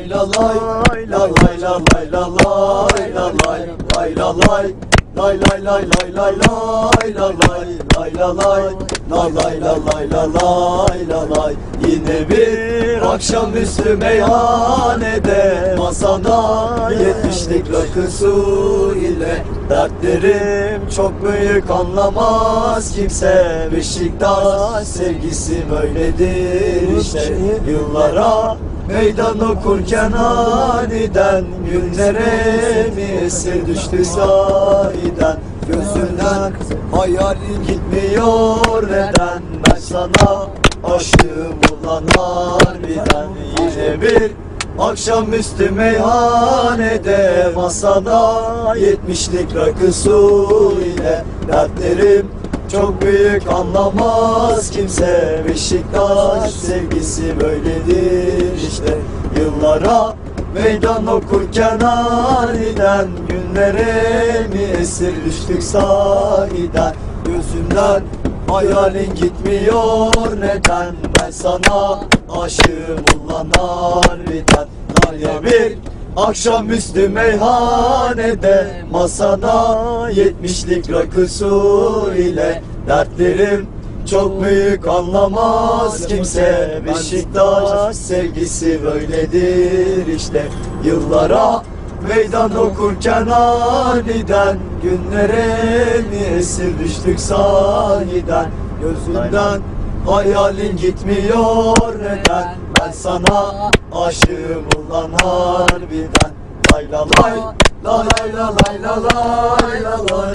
lay la lay la lay la lay la lay la lay lay la lay Lay lay lay lay lay lay la lay lay la lay la lay la lay la lay la lay Yine bir akşamüstü meyhanede masada Yetmişlik rakı su ile dertlerim çok büyük anlamaz kimse Beşiktaş sevgisi böyledir işte yıllara Meydan okurken aniden Günlere mi esir düştü sahiden? Gözünden hayalin gitmiyor neden? Ben sana aşığım ulan harbiden. Yine bir Akşamüstü meyhanede masada Yetmişlik rakı su ile dertlerim çok büyük anlamaz. Kimse Beşiktaş sevgisi böyledir işte Yıllara meydan okurken aniden Günlere mi esir düştük sahiden? Gözümden hayalin gitmiyor neden? Ben sana aşığım ulan harbiden. Lale bir Akşamüstü meyhanede masada Yetmişlik rakı ile dertlerim çok büyük anlamaz kimse. Beşiktaş sevgisi böyledir işte. Yıllara meydan okurken aniden Günlere mi esir düştük sahiden? Gözünden hayalin gitmiyor neden? Ben sana aşığım ulan harbiden. Lay la lay La lay la lay la lay la lay lay